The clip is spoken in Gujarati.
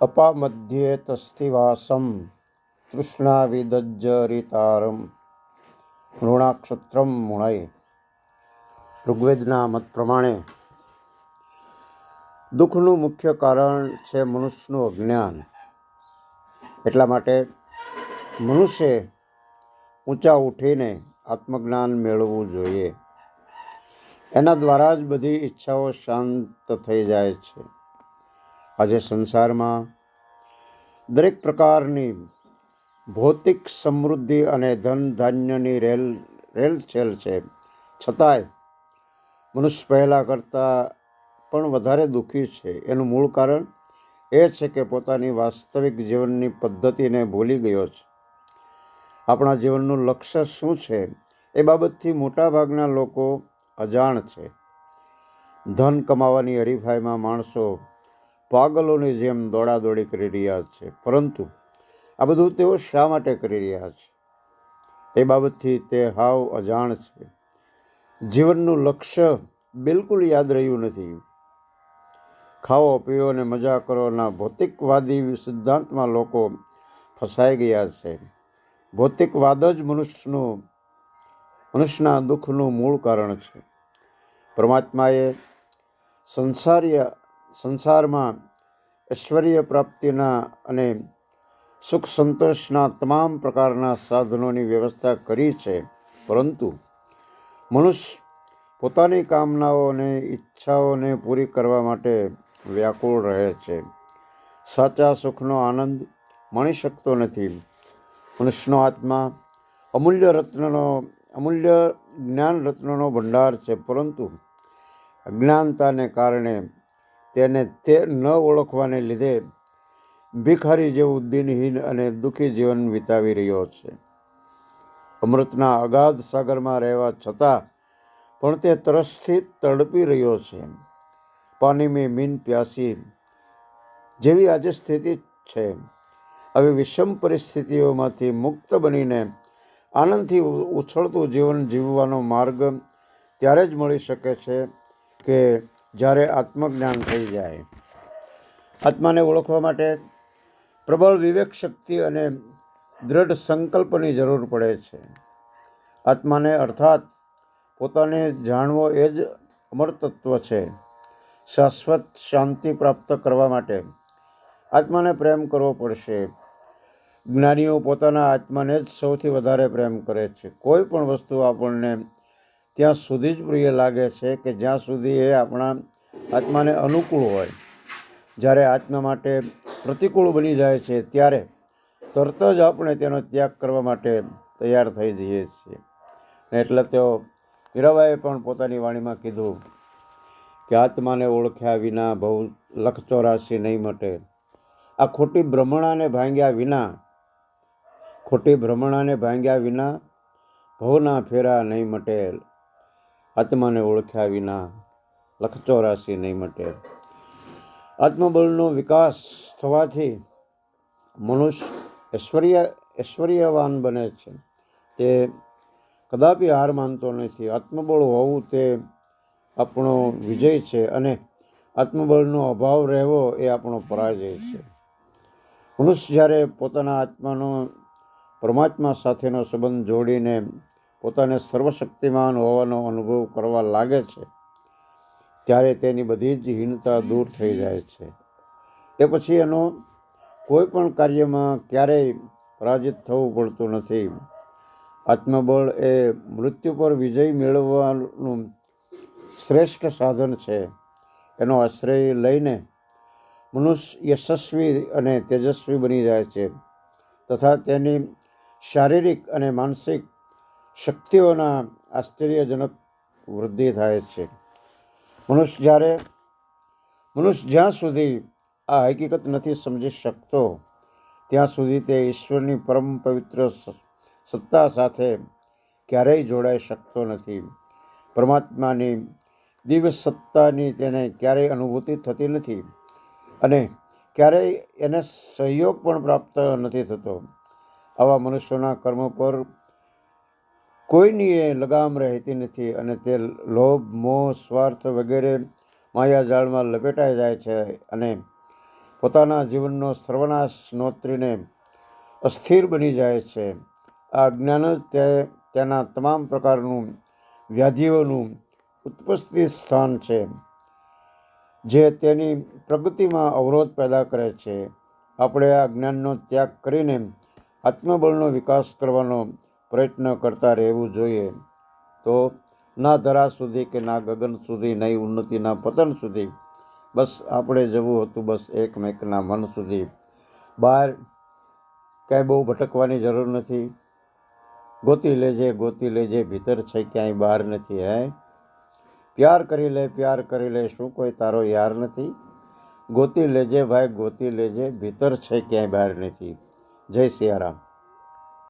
અપામધ્યે તસ્થિવાસમ તૃષ્ણાવિદજ્જરિતારમ મૃણાક્ષત્રમ મુણય ઋગ્વેદના મત પ્રમાણે દુઃખનું મુખ્ય કારણ છે મનુષ્યનું અજ્ઞાન. એટલા માટે મનુષ્યે ઊંચા ઉઠીને આત્મજ્ઞાન મેળવવું જોઈએ. એના દ્વારા જ બધી ઈચ્છાઓ શાંત થઈ જાય છે. આજે સંસારમાં દરેક પ્રકારની ભૌતિક સમૃદ્ધિ અને ધન ધાન્યની રેલ, રેલચેલ છે. છતાંય મનુષ્ય પહેલાં કરતાં પણ વધારે દુઃખી છે. એનું મૂળ કારણ એ છે કે પોતાની વાસ્તવિક જીવનની પદ્ધતિને ભૂલી ગયો છે. આપણા જીવનનું લક્ષ્ય શું છે એ બાબતથી મોટાભાગના લોકો અજાણ છે. ધન કમાવાની હરીફાઈમાં માણસો પાગલોની જેમ દોડાદોડી કરી રહ્યા છે, પરંતુ આ બધું તેઓ શા માટે કરી રહ્યા છે? એ બાબતથી તે હાવ અજાણ છે. જીવનનું લક્ષ્ય બિલકુલ યાદ રહ્યું નથી. ખાઓ, પીઓ અને મજા કરોના ભૌતિકવાદી સિદ્ધાંતમાં લોકો ફસાઈ ગયા છે. ભૌતિકવાદ જ મનુષ્યનું, મનુષ્યના દુઃખનું મૂળ કારણ છે. પરમાત્માએ સંસારીય સંસારમાં ઐશ્વર્ય પ્રાપ્તિના અને સુખ સંતોષના તમામ પ્રકારના સાધનોની વ્યવસ્થા કરી છે. પરંતુ મનુષ્ય પોતાની કામનાઓને ઈચ્છાઓને પૂરી કરવા માટે વ્યાકુળ રહે છે. સાચા સુખનો આનંદ માણી શકતો નથી. મનુષ્યનો આત્મા અમૂલ્ય રત્નનો, અમૂલ્ય જ્ઞાન રત્નનો ભંડાર છે. પરંતુ અજ્ઞાનતાને કારણે તેને તે ન ઓળખવાને લીધે ભિખારી જેવું દિનહીન અને દુઃખી જીવન વિતાવી રહ્યો છે. અમૃતના અગાધ સાગરમાં રહેવા છતાં પણ તે તરસથી તડપી રહ્યો છે. પાણી મેં મીન પ્યાસી જેવી આજે સ્થિતિ છે. આવી વિષમ પરિસ્થિતિઓમાંથી મુક્ત બનીને આનંદથી ઉછળતું જીવન જીવવાનો માર્ગ ત્યારે જ મળી શકે છે કે જ્યારે આત્મજ્ઞાન થઈ જાય. આત્માને ઓળખવા માટે પ્રબળ વિવેક શક્તિ અને દૃઢ સંકલ્પની જરૂર પડે છે. આત્માને અર્થાત પોતાને જાણવો એ જ અમર છે. શાશ્વત શાંતિ પ્રાપ્ત કરવા માટે આત્માને પ્રેમ કરવો પડશે. જ્ઞાનીઓ પોતાના આત્માને જ સૌથી વધારે પ્રેમ કરે છે. કોઈ પણ વસ્તુ આપણને ત્યાં સુધી જ પ્રિય લાગે છે કે જ્યાં સુધી એ આપણા આત્માને અનુકૂળ હોય. જ્યારે આત્મા માટે પ્રતિકૂળ બની જાય છે, ત્યારે તરત જ આપણે તેનો ત્યાગ કરવા માટે તૈયાર થઈ જઈએ છીએ. એટલે તેઓ મીરાબાઈએ પણ પોતાની વાણીમાં કીધું કે આત્માને ઓળખ્યા વિના બહુ લખચોરાશી નહીં મટે. આ ખોટી ભ્રમણાને ભાંગ્યા વિના, ખોટી ભ્રમણાને ભાંગ્યા વિના ભવના ફેરા નહીં મટે. આત્માને ઓળખ્યા વિના લખચોરાશી નહીં મટે. આત્મબળનો વિકાસ થવાથી મનુષ્ય ઐશ્વર્ય, ઐશ્વર્યવાન બને છે. તે કદાપી હાર માનતો નથી. આત્મબળ હોવું તે આપણો વિજય છે અને આત્મબળનો અભાવ રહેવો એ આપણો પરાજય છે. મનુષ્ય જ્યારે પોતાના આત્માનો પરમાત્મા સાથેનો સંબંધ જોડીને પોતાને સર્વશક્તિમાન હોવાનો અનુભવ કરવા લાગે છે, ત્યારે તેની બધી જ હીનતા દૂર થઈ જાય છે. એ પછી એનો કોઈ પણ કાર્યમાં ક્યારેય પરાજિત થવું પડતું નથી. આત્મબળ એ મૃત્યુ પર વિજય મેળવવાનું શ્રેષ્ઠ સાધન છે. એનો આશ્રય લઈને મનુષ્ય યશસ્વી અને તેજસ્વી બની જાય છે, તથા તેની શારીરિક અને માનસિક શક્તિઓના આશ્ચર્યજનક વૃદ્ધિ થાય છે. મનુષ્ય જ્યારે, મનુષ્ય જ્યાં સુધી આ હકીકત નથી સમજી શકતો, ત્યાં સુધી તે ઈશ્વરની પરમ પવિત્ર સત્તા સાથે ક્યારેય જોડાઈ શકતો નથી. પરમાત્માની દિવ્ય સત્તાની તેને ક્યારેય અનુભૂતિ થતી નથી અને ક્યારેય એને સહયોગ પણ પ્રાપ્ત નથી થતો. આવા મનુષ્યોના કર્મ પર કોઈની એ લગામ રહેતી નથી અને તે લોભ, મોહ, સ્વાર્થ વગેરે માયાજાળમાં લપેટાઈ જાય છે અને પોતાના જીવનનો સર્વનાશ નોતરીને અસ્થિર બની જાય છે. આ અજ્ઞાન જ તે, તેના તમામ પ્રકારનું વ્યાધિઓનું ઉત્પત્તિ સ્થાન છે, જે તેની પ્રગતિમાં અવરોધ પેદા કરે છે. આપણે આ જ્ઞાનનો ત્યાગ કરીને આત્મબળનો વિકાસ કરવાનો પ્રયત્ન કરતા રહેવું જોઈએ, તો ના ધરા સુધી કે ના ગગન સુધી, નહીં ઉન્નતિના પતન સુધી, બસ આપણે જવું હતું બસ એકમેકના મન સુધી. બહાર કાંઈ બહુ ભટકવાની જરૂર નથી. ગોતી લેજે ગોતી લેજે, ભીતર છે ક્યાંય બહાર નથી, હે? પ્યાર કરી લે, પ્યાર કરી લે, શું કોઈ તારો યાર નથી? ગોતી લેજે ભાઈ, ગોતી લેજે, ભીતર છે ક્યાંય બહાર નથી. જય સિયારામ.